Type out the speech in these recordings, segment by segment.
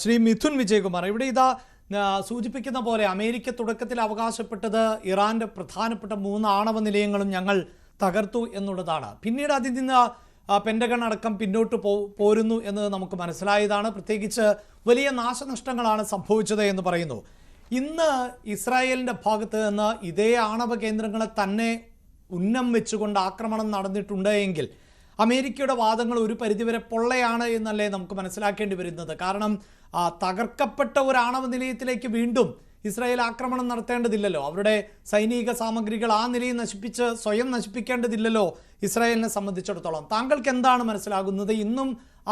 ശ്രീ മിഥുൻ വിജയകുമാർ ഇവിടെ ഇതാ സൂചിപ്പിക്കുന്ന പോലെ അമേരിക്ക തുടക്കത്തിൽ അവകാശപ്പെട്ടത് ഇറാന്റെ പ്രധാനപ്പെട്ട മൂന്ന് ആണവ നിലയങ്ങളും ഞങ്ങൾ തകർത്തു എന്നുള്ളതാണ്. പിന്നീട് അതിൽ നിന്ന് പെൻഡഗൺ അടക്കം പിന്നോട്ട് പോരുന്നു എന്ന് നമുക്ക് മനസ്സിലായതാണ്. പ്രത്യേകിച്ച് വലിയ നാശനഷ്ടങ്ങളാണ് സംഭവിച്ചത് എന്ന് പറയുന്നു. ഇന്ന് ഇസ്രായേലിന്റെ ഭാഗത്ത് നിന്ന് ഇതേ ആണവ കേന്ദ്രങ്ങളെ തന്നെ ഉന്നം വെച്ചുകൊണ്ട് ആക്രമണം നടന്നിട്ടുണ്ട് എങ്കിൽ അമേരിക്കയുടെ വാദങ്ങൾ ഒരു പരിധിവരെ പൊള്ളയാണ് എന്നല്ലേ നമുക്ക് മനസ്സിലാക്കേണ്ടി വരുന്നത്. കാരണം തകർക്കപ്പെട്ട ഒരു ആണവ നിലയത്തിലേക്ക് വീണ്ടും ഇസ്രായേൽ ആക്രമണം നടത്തേണ്ടതില്ലല്ലോ. അവരുടെ സൈനിക സാമഗ്രികൾ ആ നിലയിൽ നശിപ്പിച്ച് സ്വയം നശിപ്പിക്കേണ്ടതില്ലല്ലോ ഇസ്രായേലിനെ സംബന്ധിച്ചിടത്തോളം. താങ്കൾക്ക് എന്താണ് മനസ്സിലാകുന്നത്? ഇന്നും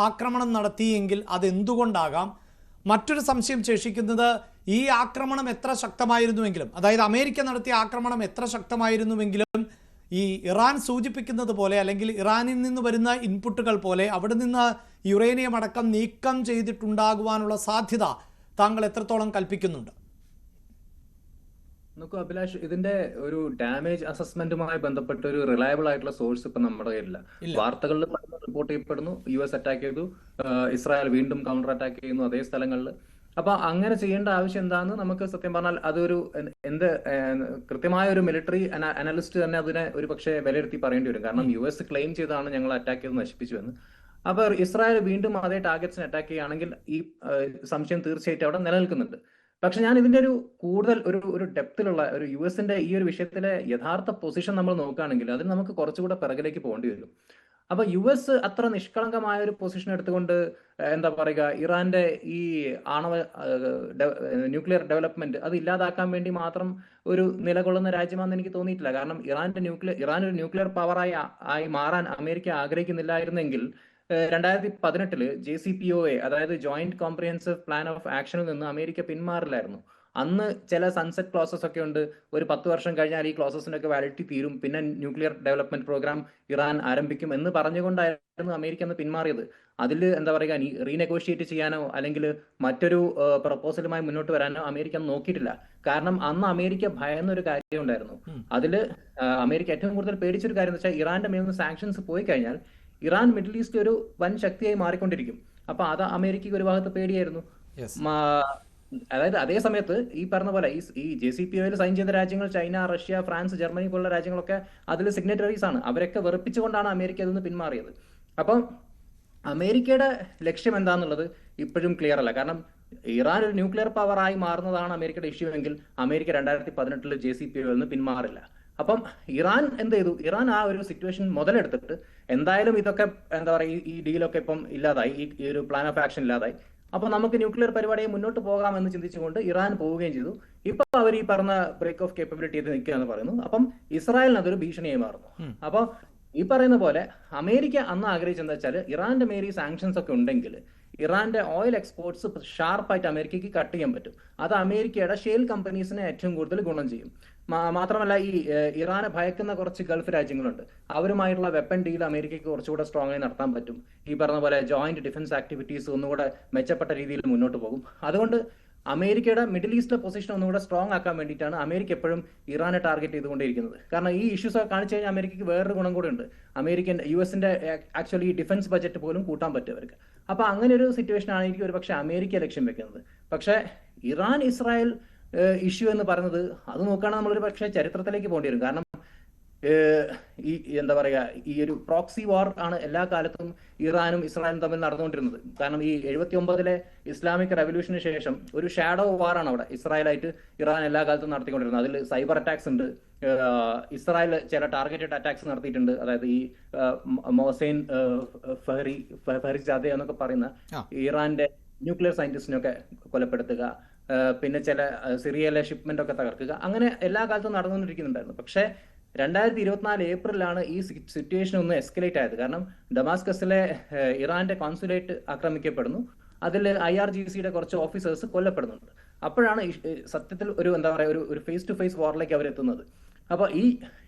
ആക്രമണം നടത്തിയെങ്കിൽ അതെന്തുകൊണ്ടാകാം? മറ്റൊരു സംശയം ശേഷിക്കുന്നത് ഈ ആക്രമണം എത്ര ശക്തമായിരുന്നുവെങ്കിലും അതായത് അമേരിക്ക നടത്തിയ ആക്രമണം എത്ര ശക്തമായിരുന്നുവെങ്കിലും ഈ ഇറാൻ സൂചിപ്പിക്കുന്നത് പോലെ അല്ലെങ്കിൽ ഇറാനിൽ നിന്ന് വരുന്ന ഇൻപുട്ടുകൾ പോലെ അവിടെ നിന്ന് യുറേനിയം അടക്കം നീക്കം ചെയ്തിട്ടുണ്ടാകുവാനുള്ള സാധ്യത താങ്കൾ എത്രത്തോളം കൽപ്പിക്കുന്നുണ്ട്? നോക്കൂ അഭിലാഷ് ഇതിന്റെ ഒരു ഡാമേജ് അസസ്മെന്റുമായി ബന്ധപ്പെട്ട ഒരു റിലയബിൾ ആയിട്ടുള്ള സോഴ്സ് ഇപ്പൊ നമ്മുടെ കയ്യിലില്ല. വാർത്തകളിൽ റിപ്പോർട്ട് ചെയ്യപ്പെടുന്നു യു എസ് അറ്റാക്ക് ചെയ്തു ഇസ്രായേൽ വീണ്ടും കൗണ്ടർ അറ്റാക്ക് ചെയ്യുന്നു അതേ സ്ഥലങ്ങളിൽ. അപ്പൊ അങ്ങനെ ചെയ്യേണ്ട ആവശ്യം എന്താണെന്ന് നമുക്ക് സത്യം പറഞ്ഞാൽ അതൊരു എന്ത് കൃത്യമായ ഒരു മിലിറ്ററി അനലിസ്റ്റ് തന്നെ അതിനെ ഒരു പക്ഷേ വിലയിരുത്തി പറയേണ്ടി വരും. കാരണം യു എസ് ക്ലെയിം ചെയ്താണ് ഞങ്ങൾ അറ്റാക്ക് ചെയ്ത് നശിപ്പിച്ചു എന്ന്. അപ്പൊ ഇസ്രായേൽ വീണ്ടും അതേ ടാർഗറ്റ്സിനെ അറ്റാക്ക് ചെയ്യുകയാണെങ്കിൽ ഈ സംശയം തീർച്ചയായിട്ടും അവിടെ നിലനിൽക്കുന്നുണ്ട്. പക്ഷെ ഞാൻ ഇതിന്റെ ഒരു കൂടുതൽ ഒരു ഒരു ഡെപ്തിലുള്ള ഒരു യു എസിന്റെ ഈ ഒരു വിഷയത്തിലെ യഥാർത്ഥ പൊസിഷൻ നമ്മൾ നോക്കുകയാണെങ്കിൽ അതിന് നമുക്ക് കുറച്ചുകൂടെ പിറകിലേക്ക് പോകേണ്ടി വരും. അപ്പൊ യു എസ് അത്ര നിഷ്കളങ്കമായ ഒരു പൊസിഷൻ എടുത്തുകൊണ്ട് എന്താ പറയുക ഇറാന്റെ ഈ ആണവ ന്യൂക്ലിയർ ഡെവലപ്മെന്റ് അത് ഇല്ലാതാക്കാൻ വേണ്ടി മാത്രം ഒരു നിലകൊള്ളുന്ന രാജ്യമാണെന്ന് എനിക്ക് തോന്നിയിട്ടില്ല. കാരണം ഇറാന്റെ ന്യൂക്ലിയർ ഇറാൻ ഒരു ന്യൂക്ലിയർ പവറായി ആയി മാറാൻ അമേരിക്ക ആഗ്രഹിക്കുന്നില്ലായിരുന്നെങ്കിൽ രണ്ടായിരത്തി പതിനെട്ടിൽ J C P O A അതായത് ജോയിന്റ് കോംപ്രിഹെൻസീവ് പ്ലാൻ ഓഫ് ആക്ഷനിൽ നിന്ന് അമേരിക്ക പിന്മാറില്ലായിരുന്നു. അന്ന് ചില സൺസെറ്റ് ക്ലോസസ് ഒക്കെ ഉണ്ട്. ഒരു പത്ത് വർഷം കഴിഞ്ഞാൽ ഈ ക്ലോസസിനൊക്കെ വാലിഡിറ്റി തീരും. പിന്നെ ന്യൂക്ലിയർ ഡെവലപ്മെന്റ് പ്രോഗ്രാം ഇറാൻ ആരംഭിക്കും എന്ന് പറഞ്ഞുകൊണ്ടായിരുന്നു അമേരിക്ക അന്ന് പിന്മാറിയത്. അതിൽ എന്താ പറയുക റീനെഗോഷിയേറ്റ് ചെയ്യാനോ അല്ലെങ്കിൽ മറ്റൊരു പ്രപ്പോസലുമായി മുന്നോട്ട് വരാനോ അമേരിക്ക അന്ന് നോക്കിയിട്ടില്ല. കാരണം അന്ന് അമേരിക്ക ഭയന്ന ഒരു കാര്യം ഉണ്ടായിരുന്നു. അതിൽ അമേരിക്ക ഏറ്റവും കൂടുതൽ പേടിച്ചൊരു കാര്യം എന്ന് വെച്ചാൽ ഇറാന്റെ മേൽ നിന്ന് സാങ്ഷൻസ് പോയി കഴിഞ്ഞാൽ ഇറാൻ മിഡിൽ ഈസ്റ്റ് ഒരു വൻ ശക്തിയായി മാറിക്കൊണ്ടിരിക്കും. അപ്പൊ അത് അമേരിക്കയ്ക്ക് ഒരു ഭാഗത്ത് പേടിയായിരുന്നു. അതായത് അതേ സമയത്ത് ഈ പറഞ്ഞ പോലെ ഈ ജെ സി പി ഒയിൽ സൈൻ ചെയ്ത രാജ്യങ്ങൾ ചൈന റഷ്യ ഫ്രാൻസ് ജർമ്മനി പോലുള്ള രാജ്യങ്ങളൊക്കെ അതിൽ സിഗ്നറ്ററീസ് ആണ്. അവരൊക്കെ വെറുപ്പിച്ചുകൊണ്ടാണ് അമേരിക്ക അതിൽ നിന്ന് പിന്മാറിയത്. അപ്പം അമേരിക്കയുടെ ലക്ഷ്യം എന്താന്നുള്ളത് ഇപ്പോഴും ക്ലിയർ അല്ല. കാരണം ഇറാൻ ഒരു ന്യൂക്ലിയർ പവറായി മാറുന്നതാണ് അമേരിക്കയുടെ ഇഷ്യൂ എങ്കിൽ അമേരിക്ക രണ്ടായിരത്തി പതിനെട്ടിൽ ജെ സി പി ഒയിൽ നിന്ന് പിന്മാറില്ല. അപ്പം ഇറാൻ എന്ത് ചെയ്തു? ഇറാൻ ആ ഒരു സിറ്റുവേഷൻ മുതലെടുത്തിട്ട് എന്തായാലും ഇതൊക്കെ എന്താ പറയുക ഈ ഡീലൊക്കെ ഇപ്പം ഇല്ലാതായി. ഈ ഒരു പ്ലാൻ ഓഫ് ആക്ഷൻ ഇല്ലാതായി. അപ്പൊ നമുക്ക് ന്യൂക്ലിയർ പരിപാടിയെ മുന്നോട്ട് പോകാമെന്ന് ചിന്തിച്ചുകൊണ്ട് ഇറാൻ പോവുകയും ചെയ്തു. ഇപ്പൊ അവർ ഈ പറഞ്ഞ ബ്രേക്ക് ഓഫ് കേപ്പബിലിറ്റി ചെയ്ത് നിൽക്കുക എന്ന് പറയുന്നു. അപ്പം ഇസ്രായേലിന് അതൊരു ഭീഷണിയായി മാറുന്നു. അപ്പൊ ഈ പറയുന്ന പോലെ അമേരിക്ക അന്ന് ആഗ്രഹിച്ചെന്താ വെച്ചാൽ ഇറാന്റെ മേരി സാങ്ഷൻസ് ഒക്കെ ഉണ്ടെങ്കിൽ ഇറാന്റെ ഓയിൽ എക്സ്പോർട്സ് ഷാർപ്പായിട്ട് അമേരിക്കയ്ക്ക് കട്ട് ചെയ്യാൻ പറ്റും. അത് അമേരിക്കയുടെ ഷെയിൽ കമ്പനീസിനെ ഏറ്റവും കൂടുതൽ ഗുണം ചെയ്യും. മാത്രമല്ല ഈ ഇറാനെ ഭയക്കുന്ന കുറച്ച് ഗൾഫ് രാജ്യങ്ങളുണ്ട്. അവരുമായിട്ടുള്ള വെപ്പൺ ഡീൽ അമേരിക്കയ്ക്ക് കുറച്ചുകൂടെ സ്ട്രോങ് ആയി നടത്താൻ പറ്റും. ഈ പറഞ്ഞ പോലെ ജോയിന്റ് ഡിഫൻസ് ആക്ടിവിറ്റീസ് ഒന്നുകൂടെ മെച്ചപ്പെട്ട രീതിയിൽ മുന്നോട്ട് പോകും. അതുകൊണ്ട് അമേരിക്കയുടെ മിഡിൽ ഈസ്റ്റിലെ പൊസിഷൻ ഒന്നുകൂടെ സ്ട്രോങ് ആക്കാൻ വേണ്ടിയിട്ടാണ് അമേരിക്ക എപ്പോഴും ഇറാനെ ടാർഗറ്റ് ചെയ്തുകൊണ്ടിരിക്കുന്നത് കാരണം ഈ ഇഷ്യൂസ് ഒക്കെ കാണിച്ചു കഴിഞ്ഞാൽ അമേരിക്കയ്ക്ക് വേറൊരു ഗുണം കൂടെ ഉണ്ട്. അമേരിക്കൻ യു എസിന്റെ ആക്ച്വലി ഡിഫൻസ് ബജറ്റ് പോലും കൂട്ടാൻ പറ്റും അവർക്ക്. അപ്പൊ അങ്ങനെ ഒരു സിറ്റുവേഷൻ ആയിരിക്കും ഒരു പക്ഷേ അമേരിക്ക ലക്ഷ്യം വെക്കുന്നത്. പക്ഷേ ഇറാൻ ഇസ്രായേൽ ഇഷ്യൂ എന്ന് പറയുന്നത് അത് നോക്കുകയാണെങ്കിൽ നമ്മളൊരു പക്ഷേ ചരിത്രത്തിലേക്ക് പോകേണ്ടി വരും. കാരണം ഈ എന്താ പറയുക ഈ ഒരു പ്രോക്സി വാർ ആണ് എല്ലാ കാലത്തും ഇറാനും ഇസ്രായേലും തമ്മിൽ നടന്നുകൊണ്ടിരുന്നത്. കാരണം ഈ എഴുപത്തി ഒമ്പതിലെ ഇസ്ലാമിക് റെവല്യൂഷന് ശേഷം ഒരു ഷാഡോ വാർ ആണ് അവിടെ ഇസ്രായേലായിട്ട് ഇറാൻ എല്ലാ കാലത്തും നടത്തിക്കൊണ്ടിരുന്നത്. അതിൽ സൈബർ അറ്റാക്സ് ഉണ്ട്. ഇസ്രായേൽ ചില ടാർഗറ്റഡ് അറ്റാക്സ് നടത്തിയിട്ടുണ്ട്. അതായത് ഈ മോസൈൻ ഫഹറി ഫഹറിജാദെ എന്നൊക്കെ പറയുന്ന. ഇറാന്റെ ന്യൂക്ലിയർ സയന്റിസ്റ്റിനൊക്കെ കൊലപ്പെടുത്തുക പിന്നെ ചില സിറിയയിലെ ഷിപ്മെന്റ് ഒക്കെ തകർക്കുക. അങ്ങനെ എല്ലാ കാലത്തും നടന്നുകൊണ്ടിരിക്കുന്നുണ്ടായിരുന്നു. പക്ഷേ രണ്ടായിരത്തി ഇരുപത്തിനാല് ഏപ്രിലാണ് ഈ സിറ്റുവേഷൻ ഒന്ന് എസ്കലേറ്റ് ആയത്. കാരണം ഡമാസ്കസിലെ ഇറാന്റെ കോൺസുലേറ്റ് ആക്രമിക്കപ്പെടുന്നു. അതിൽ ഐ ആർ ജി സിയുടെ കുറച്ച് ഓഫീസേഴ്സ് കൊല്ലപ്പെടുന്നുണ്ട്. അപ്പോഴാണ് സത്യത്തിൽ ഒരു എന്താ പറയുക ഒരു ഫേസ് ടു ഫേസ് വാറിലേക്ക് അവരെത്തുന്നത്. അപ്പൊ ഈ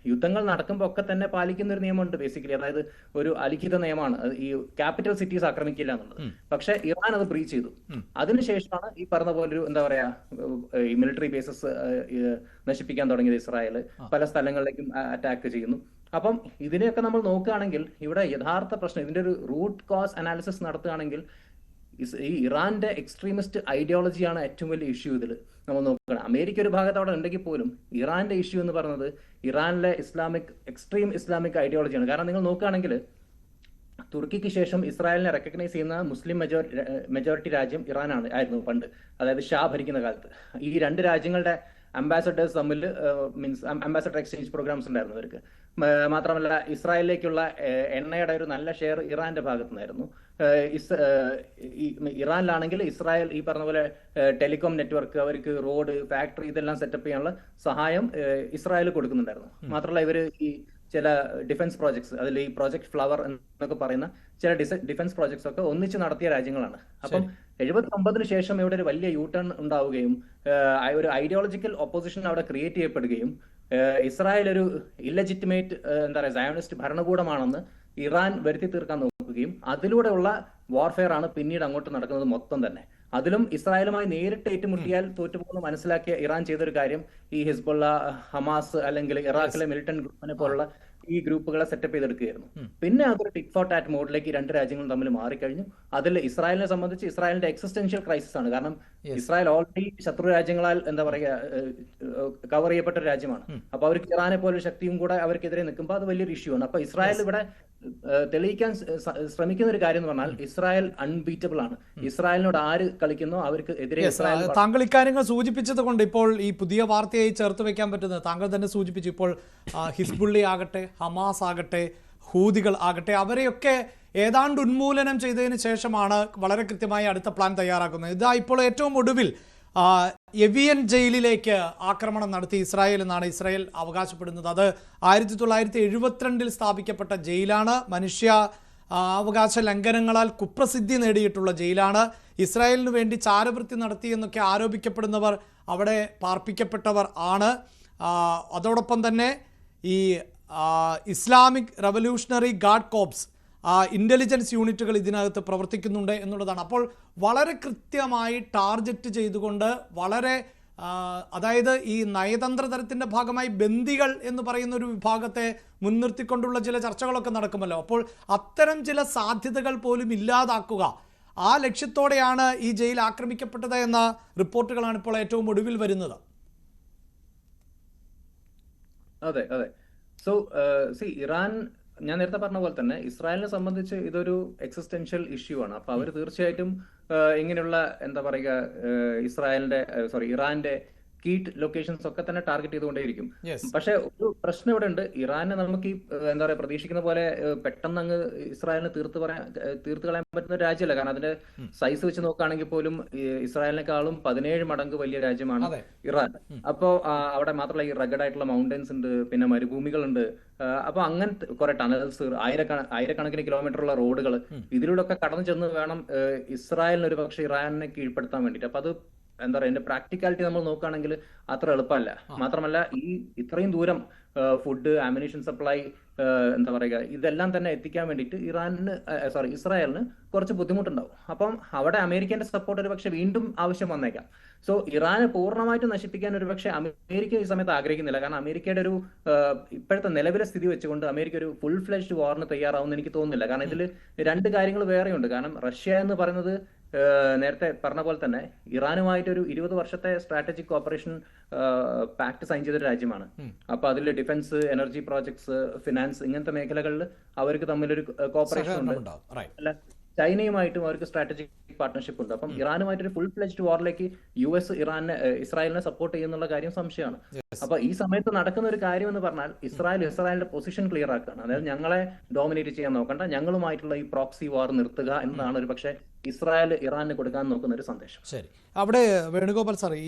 യുദ്ധങ്ങൾ നടക്കുമ്പോൾ ഒക്കെ തന്നെ പാലിക്കുന്ന ഒരു നിയമമുണ്ട് ബേസിക്കലി അതായത് ഒരു അലിഖിത നിയമമാണ്. ഈ ക്യാപിറ്റൽ സിറ്റീസ് ആക്രമിക്കില്ല എന്നുള്ളത്. പക്ഷെ ഇറാൻ അത് ബ്രീച്ച് ചെയ്തു. അതിനുശേഷമാണ് ഈ പറഞ്ഞ പോലെ ഒരു എന്താ പറയാ ഈ മിലിറ്ററി ബേസസ് നശിപ്പിക്കാൻ തുടങ്ങിയത് ഇസ്രായേൽ പല സ്ഥലങ്ങളിലേക്കും അറ്റാക്ക് ചെയ്യുന്നു. അപ്പം ഇതിനെയൊക്കെ നമ്മൾ നോക്കുകയാണെങ്കിൽ ഇവിടെ യഥാർത്ഥ പ്രശ്നം ഇതിന്റെ ഒരു റൂട്ട് കോസ് അനാലിസിസ് നടത്തുകയാണെങ്കിൽ ഈ ഇറാന്റെ എക്സ്ട്രീമിസ്റ്റ് ഐഡിയോളജിയാണ് ഏറ്റവും വലിയ ഇഷ്യൂ ഇതിൽ നമ്മൾ നോക്കണം. അമേരിക്ക ഒരു ഭാഗത്ത് അവിടെ ഉണ്ടെങ്കിൽ പോലും ഇറാന്റെ ഇഷ്യൂ എന്ന് പറയുന്നത് ഇറാനിലെ ഇസ്ലാമിക് എക്സ്ട്രീം ഇസ്ലാമിക് ഐഡിയോളജിയാണ് കാരണം നിങ്ങൾ നോക്കുകയാണെങ്കിൽ തുർക്കിക്ക് ശേഷം ഇസ്രായേലിനെ റെക്കഗ്നൈസ് ചെയ്യുന്ന മുസ്ലിം മെജോറിറ്റി മെജോറിറ്റി രാജ്യം ഇറാനാണ് ആയിരുന്നു പണ്ട്. അതായത് ഷാ ഭരിക്കുന്ന കാലത്ത്. ഈ രണ്ട് രാജ്യങ്ങളുടെ അംബാസഡേഴ്സ് തമ്മിൽ മീൻസ് അംബാസഡർ എക്സ്ചേഞ്ച് പ്രോഗ്രാംസ് ഉണ്ടായിരുന്നു അവർക്ക്. മാത്രമല്ല ഇസ്രായേലിലേക്കുള്ള എണ്ണയുടെ ഒരു നല്ല ഷെയർ ഇറാന്റെ ഭാഗത്തു നിന്നായിരുന്നു ഇറാനിലാണെങ്കിൽ ഇസ്രായേൽ ഈ പറഞ്ഞ പോലെ ടെലികോം നെറ്റ്വർക്ക് അവർക്ക് റോഡ് ഫാക്ടറി ഇതെല്ലാം സെറ്റപ്പ് ചെയ്യാനുള്ള സഹായം ഇസ്രായേൽ കൊടുക്കുന്നുണ്ടായിരുന്നു. മാത്രമല്ല ഇവർ ഈ ചില ഡിഫൻസ് പ്രോജക്ട്സ് അതിൽ ഈ പ്രോജക്ട് ഫ്ലവർ എന്നൊക്കെ പറയുന്ന ചില ഡിഫൻസ് പ്രോജക്ട്സ് ഒക്കെ ഒന്നിച്ച് നടത്തിയ രാജ്യങ്ങളാണ്. അപ്പം എഴുപത്തി ഒമ്പതിന് ശേഷം ഇവിടെ ഒരു വലിയ യൂ ടേൺ ഉണ്ടാവുകയും ഒരു ഐഡിയോളജിക്കൽ ഓപ്പോസിഷൻ അവിടെ ക്രിയേറ്റ് ചെയ്യപ്പെടുകയും ഇസ്രായേൽ ഒരു ഇല്ലജിറ്റിമേറ്റ് എന്താ പറയുക സയോണിസ്റ്റ് ഭരണകൂടമാണെന്ന് ഇറാൻ വരുത്തി തീർക്കാൻ നോക്കുകയും അതിലൂടെയുള്ള വാർഫെയർ ആണ് പിന്നീട് അങ്ങോട്ട് നടക്കുന്നത് മൊത്തം തന്നെ. അതിലും ഇസ്രായേലുമായി നേരിട്ട് ഏറ്റുമുട്ടിയാൽ തോറ്റുപോകുന്ന മനസ്സിലാക്കിയ ഇറാൻ ചെയ്തൊരു കാര്യം ഈ ഹിസ്ബുള്ള ഹമാസ് അല്ലെങ്കിൽ ഇറാഖിലെ മിലിറ്റന്റ് ഗ്രൂപ്പിനെ പോലുള്ള ഈ ഗ്രൂപ്പുകളെ സെറ്റപ്പ് ചെയ്തെടുക്കുകയായിരുന്നു. പിന്നെ അതൊരു ടിക് ഫോർ ടാറ്റ് മോഡിലേക്ക് രണ്ട് രാജ്യങ്ങളും തമ്മിൽ മാറിക്കഴിഞ്ഞു. അതിൽ ഇസ്രായേലിനെ സംബന്ധിച്ച് ഇസ്രായേലിന്റെ എക്സിസ്റ്റൻഷ്യൽ ക്രൈസിസ് ആണ്. കാരണം ഇസ്രായേൽ ഓൾറെഡി ശത്രു രാജ്യങ്ങളാൽ എന്താ പറയുക കവർ ചെയ്യപ്പെട്ട ഒരു രാജ്യമാണ്. അപ്പൊ അവർക്ക് ഇറാനെ പോലെ ശക്തിയും കൂടെ അവർക്കെതിരെ നിൽക്കുമ്പോൾ അത് വലിയൊരു ഇഷ്യൂ ആണ്. അപ്പൊ ഇസ്രായേൽ ഇവിടെ തെളിയിക്കാൻ ശ്രമിക്കുന്ന ഒരു കാര്യം എന്ന് പറഞ്ഞാൽ ഇസ്രായേൽ അൺബീറ്റബിൾ ആണ്. ഇസ്രായേലിനോട് ആര് കളിക്കുന്നോ അവർക്ക് എതിരെ ഇസ്രായേൽ താങ്കൾ ഇക്കാര്യങ്ങൾ സൂചിപ്പിച്ചത് കൊണ്ട് ഇപ്പോൾ ഈ പുതിയ വാർത്തയായി ചേർത്ത് വെക്കാൻ പറ്റുന്നത് താങ്കൾ തന്നെ സൂചിപ്പിച്ചു. ഇപ്പോൾ ഹിസ്ബുള്ളി ആകട്ടെ ഹമാസ് ആകട്ടെ ഹൂതികൾ ആകട്ടെ അവരെയൊക്കെ ഏതാണ്ട് ഉന്മൂലനം ചെയ്തതിന് ശേഷമാണ് വളരെ കൃത്യമായി അടുത്ത പ്ലാൻ തയ്യാറാക്കുന്നത്. ഇതാ ഇപ്പോൾ ഏറ്റവും ഒടുവിൽ എവിയൻ ജയിലിലേക്ക് ആക്രമണം നടത്തി ഇസ്രായേൽ എന്നാണ് ഇസ്രായേൽ അവകാശപ്പെടുന്നത്. അത് ആയിരത്തി തൊള്ളായിരത്തി എഴുപത്തിരണ്ടിൽ സ്ഥാപിക്കപ്പെട്ട ജയിലാണ്. മനുഷ്യ അവകാശ ലംഘനങ്ങളാൽ കുപ്രസിദ്ധി നേടിയിട്ടുള്ള ജയിലാണ്. ഇസ്രായേലിന് വേണ്ടി ചാരവൃത്തി നടത്തി എന്നൊക്കെ ആരോപിക്കപ്പെടുന്നവർ അവിടെ പാർപ്പിക്കപ്പെട്ടവർ ആണ്. അതോടൊപ്പം തന്നെ ഈ Islamic revolutionary guard corps intelligence യൂണിറ്റുകൾ ഇതിനകത്ത് പ്രവർത്തിക്കുന്നുണ്ട് എന്നുള്ളതാണ്. അപ്പോൾ വളരെ കൃത്യമായി ടാർജറ്റ് ചെയ്തുകൊണ്ട് വളരെ അതായത് ഈ നയതന്ത്ര തരത്തിന്റെ ഭാഗമായി ബന്ദികൾ എന്ന് പറയുന്ന ഒരു വിഭാഗത്തെ മുൻനിർത്തിക്കൊണ്ടുള്ള ചില ചർച്ചകളൊക്കെ നടക്കുമല്ലോ. അപ്പോൾ അത്തരം ചില സാധ്യതകൾ പോലും ഇല്ലാതാക്കുക ആ ലക്ഷ്യത്തോടെയാണ് ഈ ജയിൽ ആക്രമിക്കപ്പെട്ടത് എന്ന റിപ്പോർട്ടുകളാണ് ഇപ്പോൾ ഏറ്റവും ഒടുവിൽ വരുന്നത്. അതെ അതെ. സോ സി ഇറാൻ ഞാൻ നേരത്തെ പറഞ്ഞ പോലെ തന്നെ ഇസ്രായേലിനെ സംബന്ധിച്ച് ഇതൊരു എക്സിസ്റ്റൻഷ്യൽ ഇഷ്യൂ ആണ്. അപ്പൊ അവർ തീർച്ചയായിട്ടും uh, ഇങ്ങനെയുള്ള എന്താ പറയുക uh, ഇസ്രായേലിന്റെ സോറി ഇറാന്റെ കീറ്റ് ലൊക്കേഷൻസ് ഒക്കെ തന്നെ ടാർഗറ്റ് ചെയ്തുകൊണ്ടേയിരിക്കും. പക്ഷെ ഒരു പ്രശ്നം ഇവിടെ ഉണ്ട്. ഇറാനെ നമുക്ക് ഈ എന്താ പറയാ പ്രതീക്ഷിക്കുന്ന പോലെ പെട്ടെന്ന് അങ്ങ് ഇസ്രായേലിനെ തീർത്ത് പറയാൻ തീർത്ത് കളയാൻ പറ്റുന്ന ഒരു രാജ്യമല്ല. കാരണം അതിന്റെ സൈസ് വെച്ച് നോക്കുകയാണെങ്കിൽ പോലും ഇസ്രായേലിനെക്കാളും പതിനേഴ് മടങ്ങ് വലിയ രാജ്യമാണ് ഇറാൻ. അപ്പോ അവിടെ മാത്രമല്ല ഈ റഗഡ് ആയിട്ടുള്ള മൗണ്ടൻസ് ഉണ്ട് പിന്നെ മരുഭൂമികളുണ്ട്. അപ്പൊ അങ്ങനത്തെ കുറെ ടണൽസ് ആയിരക്കണ ആയിരക്കണക്കിന് കിലോമീറ്റർ ഉള്ള റോഡുകൾ ഇതിലൂടെ ഒക്കെ കടന്നു ചെന്ന് വേണം ഇസ്രായേലിന് ഒരു പക്ഷേ ഇറാനെ കീഴ്പ്പെടുത്താൻ വേണ്ടിയിട്ട്. അപ്പൊ അത് എന്താ പറയുക ഇതിന്റെ പ്രാക്ടിക്കാലിറ്റി നമ്മൾ നോക്കുകയാണെങ്കിൽ അത്ര എളുപ്പമല്ല. മാത്രമല്ല ഈ ഇത്രയും ദൂരം ഫുഡ് ആമിനേഷൻ സപ്ലൈ എന്താ പറയുക ഇതെല്ലാം തന്നെ എത്തിക്കാൻ വേണ്ടിയിട്ട് ഇറാനിന് സോറി ഇസ്രായേലിന് കുറച്ച് ബുദ്ധിമുട്ടുണ്ടാവും. അപ്പം അവിടെ അമേരിക്കന്റെ സപ്പോർട്ട് ഒരു പക്ഷെ വീണ്ടും ആവശ്യം വന്നേക്കാം. സോ ഇറാനെ പൂർണമായിട്ട് നശിപ്പിക്കാൻ ഒരു പക്ഷെ അമേരിക്ക ഈ സമയത്ത് ആഗ്രഹിക്കുന്നില്ല. കാരണം അമേരിക്കയുടെ ഒരു ഇപ്പോഴത്തെ നിലവിലെ സ്ഥിതി വെച്ചുകൊണ്ട് അമേരിക്ക ഒരു ഫുൾ ഫ്ലെഷ്ഡ് വാറിന് തയ്യാറാവുമെന്ന് എനിക്ക് തോന്നുന്നില്ല. കാരണം ഇതിൽ രണ്ട് കാര്യങ്ങൾ വേറെയുണ്ട്. കാരണം റഷ്യ എന്ന് പറയുന്നത് നേരത്തെ പറഞ്ഞ പോലെ തന്നെ ഇറാനുമായിട്ട് ഒരു ഇരുപത് വർഷത്തെ സ്ട്രാറ്റജിക് കോപ്പറേഷൻ പാക്ട് സൈൻ ചെയ്ത രാജ്യമാണ്. അപ്പൊ അതിൽ ഡിഫൻസ് എനർജി പ്രോജക്ട്സ് ഫിനാൻസ് ഇങ്ങനത്തെ മേഖലകളിൽ അവർക്ക് തമ്മിലൊരു കോപ്പറേഷൻ ഉണ്ട്. ചൈനയുമായിട്ടും അവർക്ക് സ്ട്രാറ്റജിക് പാർട്ട്ണർഷിപ്പ് ഉണ്ട്. അപ്പം ഇറാനുമായിട്ട് ഒരു ഫുൾ ഫ്ലെജ്ഡ് വാറിലേക്ക് യു എസ് ഇറാനെ ഇസ്രായേലിനെ സപ്പോർട്ട് ചെയ്യുന്നുള്ള കാര്യം സംശയമാണ്. അപ്പൊ ഈ സമയത്ത് നടക്കുന്ന ഒരു കാര്യം എന്ന് പറഞ്ഞാൽ ഇസ്രായേൽ ഇസ്രായേലിന്റെ പൊസിഷൻ ക്ലിയർ ആക്കുകയാണ് അതായത് ഞങ്ങളെ ഡോമിനേറ്റ് ചെയ്യാൻ നോക്കണ്ട ഞങ്ങളുമായിട്ടുള്ള ഈ പ്രോക്സി വാർ നിർത്തുക എന്നതാണ് ഒരു പക്ഷേ ഇസ്രായേൽ ഇറാനിന് കൊടുക്കാൻ നോക്കുന്ന ഒരു സന്ദേശം. ശരി. അവിടെ വേണുഗോപാൽ സാർ ഈ